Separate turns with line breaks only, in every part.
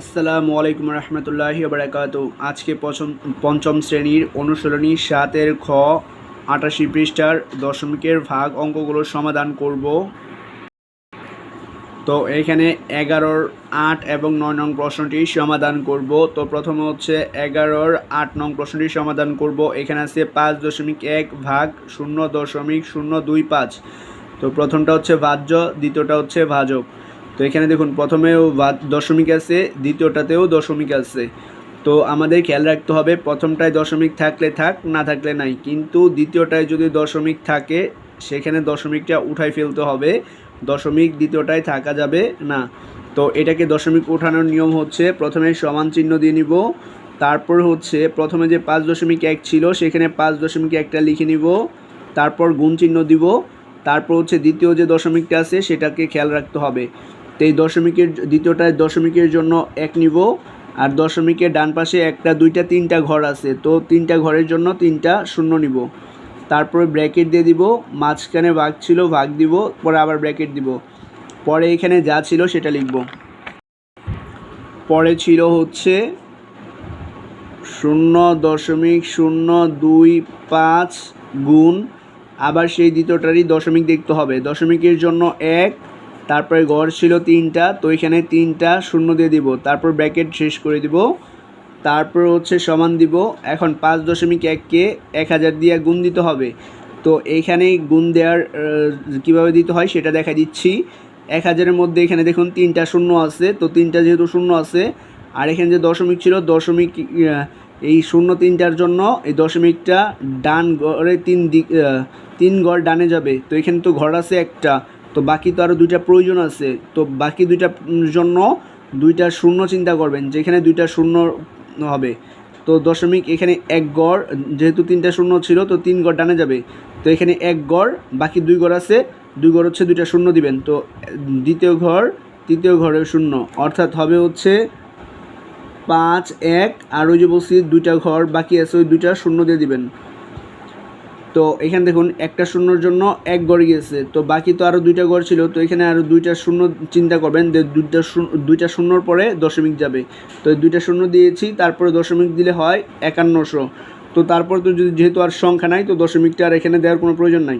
আসসালামু আলাইকুম রহমতুল্লাহি বারাকাতু আজকে পঞ্চম শ্রেণির অনুশীলনী সাতের খ, আটাশি পৃষ্ঠার দশমিকের ভাগ অঙ্কগুলোর সমাধান করব। তো এখানে এগারোর আট এবং নয় নং প্রশ্নটি সমাধান করব। তো প্রথমে হচ্ছে এগারোর আট নং প্রশ্নটি সমাধান করব। এখানে আছে পাঁচ দশমিক এক ভাগ শূন্য দশমিক শূন্য দুই পাঁচ। তো প্রথমটা হচ্ছে ভাজ্য, দ্বিতীয়টা হচ্ছে ভাজক। এখানে দেখুন, প্রথমেও দশমিক আছে, দ্বিতীয়টাতেও দশমিক আছে। তো আমাদের খেয়াল রাখতে হবে, প্রথমটায় দশমিক থাকলে থাক, না থাকলে নাই। কিন্তু দ্বিতীয়টায় যদি দশমিক থাকে, সেখানে দশমিকটা উঠাই ফেলতে হবে। দশমিক দ্বিতীয়টায় থাকা যাবে না। তো এটাকে দশমিক ওঠানোর নিয়ম হচ্ছে, প্রথমে সমান চিহ্ন দিয়ে নিব। তারপর হচ্ছে, প্রথমে যে পাঁচ দশমিক এক ছিল, সেখানে পাঁচ দশমিক একটা লিখে নিব। তারপর গুণ চিহ্ন দিব। তারপর হচ্ছে, দ্বিতীয় যে দশমিকটা আছে, সেটাকে খেয়াল রাখতে হবে। তো এই দশমিকের দ্বিতীয়টায় দশমিকের জন্য এক নিব, আর দশমিকের ডান পাশে একটা, দুইটা, তিনটা ঘর আছে, তো তিনটা ঘরের জন্য তিনটা শূন্য নিব। তারপরে ব্র্যাকেট দিয়ে দিব, মাঝখানে ভাগ ছিল, ভাগ দিব, পরে আবার ব্র্যাকেট দিব। পরে এখানে যা ছিল সেটা লিখব। পরে ছিল হচ্ছে শূন্য দশমিক শূন্য দুই পাঁচ গুণ, আবার সেই দ্বিতীয়টারই দশমিক দেখতে হবে। দশমিকের জন্য এক তারপরে গড় ছিল তিনটা, তো এখানে তিনটা শূন্য দিয়ে দিব। তারপর ব্র্যাকেট শেষ করে দিব। তারপর হচ্ছে সমান দিব। এখন পাঁচ দশমিক এককে এক হাজার দিয়ে গুণ দিতে হবে। তো এইখানে গুণ দেওয়ার কীভাবে দিতে হয় সেটা দেখা দিচ্ছি। এক হাজারের মধ্যে এখানে দেখুন তিনটা শূন্য আছে, তো তিনটা যেহেতু শূন্য আছে, আর এখানে যে দশমিক ছিল, দশমিক এই শূন্য তিনটার জন্য এই দশমিকটা ডান গড়ে তিন দিক তিন গড় ডানে যাবে। তো এখানে তো ঘর আছে একটা। তো বাকি তো আরও দুইটা প্রয়োজন আছে। তো বাকি দুইটা জন্য দুইটা শূন্য চিন্তা করবেন, যেখানে দুইটা শূন্য হবে। তো দশমিক, এখানে এক গড়, যেহেতু তিনটা শূন্য ছিল, তো তিন গড় ডানে যাবে। তো এখানে এক গড়, বাকি দুই গড় আছে, দুই গড় হচ্ছে দুইটা শূন্য দিবেন। তো দ্বিতীয় ঘর, তৃতীয় ঘরে শূন্য, অর্থাৎ হবে হচ্ছে পাঁচ, এক, আর ওই যে বলছি দুইটা ঘর বাকি আছে, ওই দুইটা শূন্য দিয়ে দিবেন। তো এখানে দেখুন, একটা শূন্যর জন্য এক গড় গিয়েছে। তো বাকি তো আরও দুইটা গড় ছিল, তো এখানে আরও দুইটা শূন্য চিন্তা করবেন যে দুইটা দুইটা শূন্যর পরে দশমিক যাবে। তো দুইটা শূন্য দিয়েছি, তারপরে দশমিক দিলে হয় একান্নশো। তো তারপর তো যদি যেহেতু আর সংখ্যা নাই, তো দশমিকটা আর এখানে দেওয়ার কোনো প্রয়োজন নাই।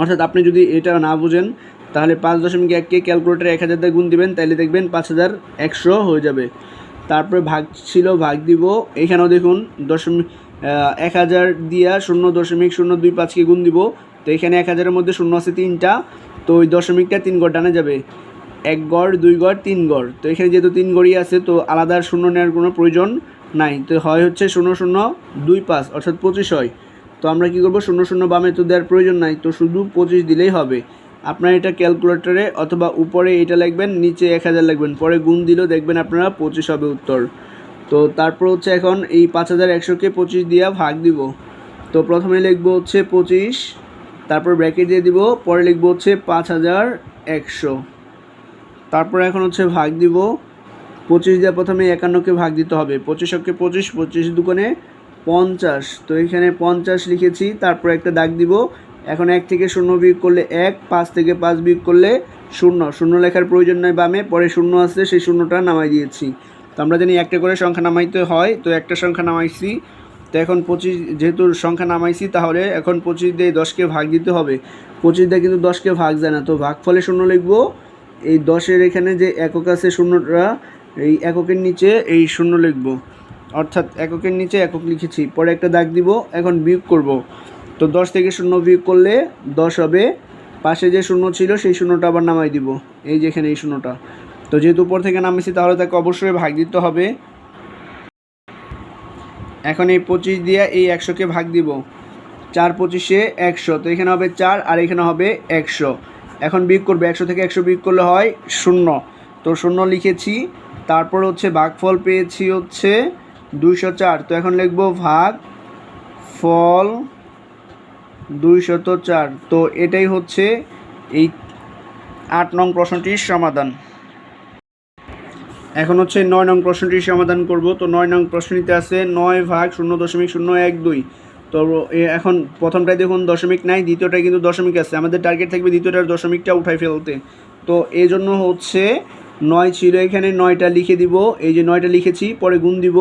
অর্থাৎ আপনি যদি এটা না বুঝেন, তাহলে পাঁচ দশমিক এককে ক্যালকুলেটারে এক হাজার দিয়ে গুণ দিবেন তাহলে দেখবেন পাঁচ হাজার একশো হয়ে যাবে। তারপরে ভাগ ছিল, ভাগ দিব, এখানেও দেখুন দশমিক এক হাজার দিয়া শূন্য দশমিক শূন্য দুই পাঁচকে গুণ দিব। তো এখানে এক হাজারের মধ্যে শূন্য আছে তিনটা। তো ওই দশমিকটা তিন গড় ডানে যাবে। এক গড়, দুই গড়, তিন গড়। তো এখানে যেহেতু তিন গড়ই আছে, তো আলাদা শূন্য নেওয়ার কোনো প্রয়োজন নাই। তো হয় হচ্ছে শূন্য শূন্য দুই পাঁচ, অর্থাৎ পঁচিশ হয়। তো আমরা কী করব? শূন্য শূন্য বামে তো দেওয়ার প্রয়োজন নাই। তো শুধু পঁচিশ দিলেই হবে। আপনার এটা ক্যালকুলেটরে অথবা উপরে এটা লিখবেন, নিচে এক হাজার লিখবেন। পরে গুণ দিলেও দেখবেন আপনারা পঁচিশ হবে উত্তর। তো তারপর হচ্ছে এখন এই পাঁচ হাজার একশোকে পঁচিশ দিয়া ভাগ দিব। তো প্রথমে লিখব হচ্ছে পঁচিশ, তারপর ব্র্যাকেট দিয়ে দিব, পরে লিখব হচ্ছে পাঁচ হাজার একশো। তারপর এখন হচ্ছে ভাগ দিব, পঁচিশ দিয়ে প্রথমে একান্নকে ভাগ দিতে হবে। পঁচিশ অক্ষে পঁচিশ পঁচিশ দোকানে পঞ্চাশ। তো এখানে পঞ্চাশ লিখেছি, তারপর একটা দাগ দিব। এখন এক থেকে শূন্য বিয়োগ করলে এক, পাঁচ থেকে পাঁচ বিয়োগ করলে শূন্য। শূন্য লেখার প্রয়োজন নয় বামে, পরে শূন্য আসছে সেই শূন্যটা নামাই দিয়েছি। তো আমরা জানি একটা করে সংখ্যা নামাইতে হয়, তো একটা সংখ্যা নামাইছি। তো এখন পঁচিশ, যেহেতু সংখ্যা নামাইছি, তাহলে এখন পঁচিশ দিয়ে দশকে ভাগ দিতে হবে। পঁচিশ দিয়ে কিন্তু দশকে ভাগ যায় না, তো ভাগ ফলে শূন্য লিখব। এই দশের এখানে যে একক আছে শূন্যটা, এই এককের নিচে এই শূন্য লিখব। অর্থাৎ এককের নিচে একক লিখেছি, পরে একটা দাগ দিব, এখন বিয়োগ করব। তো দশ থেকে শূন্য বিয়োগ করলে দশ হবে। পাশে যে শূন্য ছিল, সেই শূন্যটা আবার নামাই দিব। এই যেখানে এই শূন্যটা। তো যেহেতু উপর থেকে নামিয়েছি তাহলে তাকে অবশ্যই ভাগ দিতে হবে। এখন এই পঁচিশ দিয়ে এই একশোকে ভাগ দিব। চার পঁচিশে একশো, তো এখানে হবে চার আর এখানে হবে একশো। এখন বিয়োগ করবে, একশো থেকে একশো বিয়োগ করলে হয় শূন্য। তো শূন্য লিখেছি, তারপর হচ্ছে ভাগফল পেয়েছি হচ্ছে দুইশো চার। তো এখন লিখব ভাগ ফল দুইশত চার। তো এটাই হচ্ছে এই আট নং প্রশ্নটির সমাধান। এখন হচ্ছে নয় নং প্রশ্নটি সমাধান করব। তো নয় নং প্রশ্নটিতে আছে নয় ভাগ শূন্য দশমিক শূন্য এক দুই। তো এখন প্রথমটায় দেখুন দশমিক নাই দ্বিতীয়টায় কিন্তু দশমিক আছে। আমাদের টার্গেট থাকবে দ্বিতীয়টার দশমিকটা উঠাই ফেলতে। তো এই জন্য হচ্ছে নয় ছিল এখানে, নয়টা লিখে দিব। এই যে নয়টা লিখেছি, পরে গুণ দিব।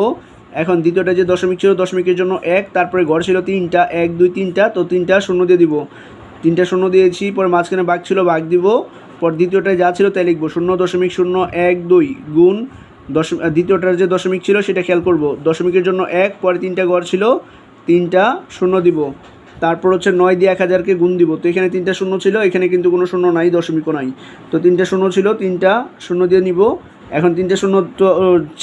এখন দ্বিতীয়টা যে দশমিক ছিল দশমিকের জন্য এক, তারপরে ঘর ছিল তিনটা, এক, দুই, তিনটা, তো তিনটা শূন্য দিয়ে দিব। তিনটা শূন্য দিয়েছি, পরে মাঝখানে বাঘ ছিল, বাঘ দিব। পর দ্বিতীয়টায় যা ছিল তাই লিখব। শূন্য দশমিক শূন্য এক দুই গুণ দশমিক দ্বিতীয়টার যে দশমিক ছিল সেটা খেয়াল করব। দশমিকের জন্য এক, পরে তিনটা গড় ছিল, তিনটা শূন্য দিব। তারপর হচ্ছে নয় দিয়ে এক হাজারকে গুণ দিব। তো এখানে তিনটা শূন্য ছিল, এখানে কিন্তু কোনো শূন্য নাই, দশমিকও নাই। তো তিনটা শূন্য ছিল, তিনটা শূন্য দিয়ে নিব। এখন তিনটা শূন্য তো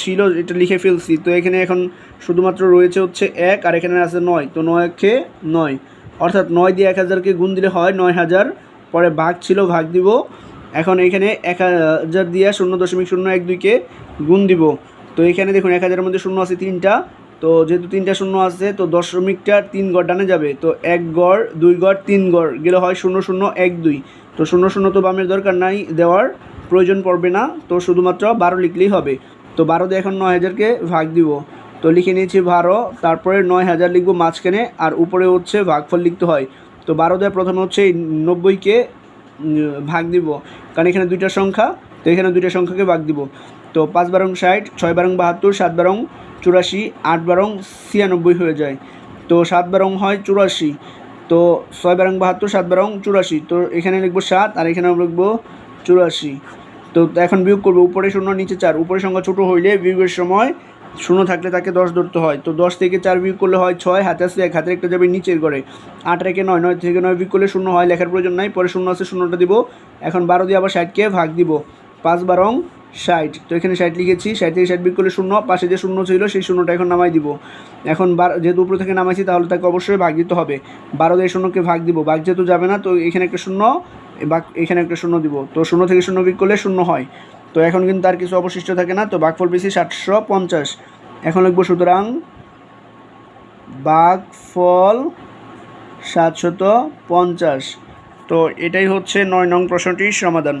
ছিল, এটা লিখে ফেলছি। তো এখানে এখন শুধুমাত্র রয়েছে হচ্ছে এক, আর এখানে আছে নয়। তো নয় একে নয়। অর্থাৎ নয় দিয়ে এক হাজারকে গুণ দিলে হয় নয় হাজার পরে ভাগ ছিল, ভাগ দিব। এখন এখানে এক হাজার দিয়ে শূন্য দশমিক শূন্য এক দুইকে গুণ দিব। তো এখানে দেখুন, এক হাজারের মধ্যে শূন্য আছে তিনটা। তো যেহেতু তিনটা শূন্য আছে, তো দশমিকটা তিন গড় ডানে যাবে। তো এক গড়, দুই গড়, তিন গড় গেলে হয় শূন্য শূন্য এক দুই। তো শূন্য শূন্য তো বামের দরকার নাই, দেওয়ার প্রয়োজন পড়বে না। তো শুধুমাত্র বারো লিখলেই হবে। তো বারো দিয়ে এখন নয় হাজারকে ভাগ দিব। তো লিখে নিয়েছি বারো, তারপরে নয় হাজার লিখব মাঝখানে, আর উপরে হচ্ছে ভাগফল লিখতে হয়। তো বারো দেওয়া প্রথমে হচ্ছে এই নব্বইকে ভাগ দিব। কারণ এখানে দুইটা সংখ্যা, তো এখানে দুইটা সংখ্যাকে ভাগ দিব। তো পাঁচ বারং ষাট, ছয় বারং বাহাত্তর, সাত বারং চুরাশি, আট বারং ছিয়ানব্বই হয়ে যায়। তো সাত বারং হয় চুরাশি, তো ছয় বারং বাহাত্তর, সাত বারং চুরাশি। তো এখানে লিখব সাত, আর এখানে লিখব চুরাশি। তো এখন বিয়োগ করব, উপরে শূন্য, নিচে চার। উপরে সংখ্যা ছোটো হইলে বিয়োগের সময় শূন্য থাকলে তাকে দশ ধরতে হয়। তো দশ থেকে চার বিয়োগ করলে হয় ছয়, হাতে আসলে এক, হাতের একটা যাবে নিচের ঘরে আট রেখে নয় নয় থেকে নয় বিয়োগ করলে শূন্য হয়, লেখার প্রয়োজন নাই। পরে শূন্য আছে, শূন্যটা দিব। এখন বারো দিয়ে আবার ষাটকে ভাগ দিব। পাঁচ বারং ষাট। তো এখানে ষাট লিখেছি। ষাট থেকে ষাট বিয়োগ করলে শূন্য, পাশে যে শূন্য ছিল সেই শূন্যটা এখন নামাই দিব। এখন বার, যেহেতু উপর থেকে নামাইছি, তাহলে তাকে অবশ্যই ভাগ দিতে হবে। বারো দিয়ে শূন্যকে ভাগ দিব। ভাগ যেহেতু যাবে না, তো এখানে একটা শূন্য বাক, এখানে একটা শূন্য দিব। তো শূন্য থেকে শূন্য বিয়োগ করলে শূন্য হয়। তো এখন কিন্তু তার কিছু অবশিষ্ট থাকে না, তো বাঘফল পেয়েছি সাতশো পঞ্চাশ। এখন লিখব সুতরাং বাঘফল সাতশত পঞ্চাশ। তো এটাই হচ্ছে নয় নং প্রশ্নটির সমাধান।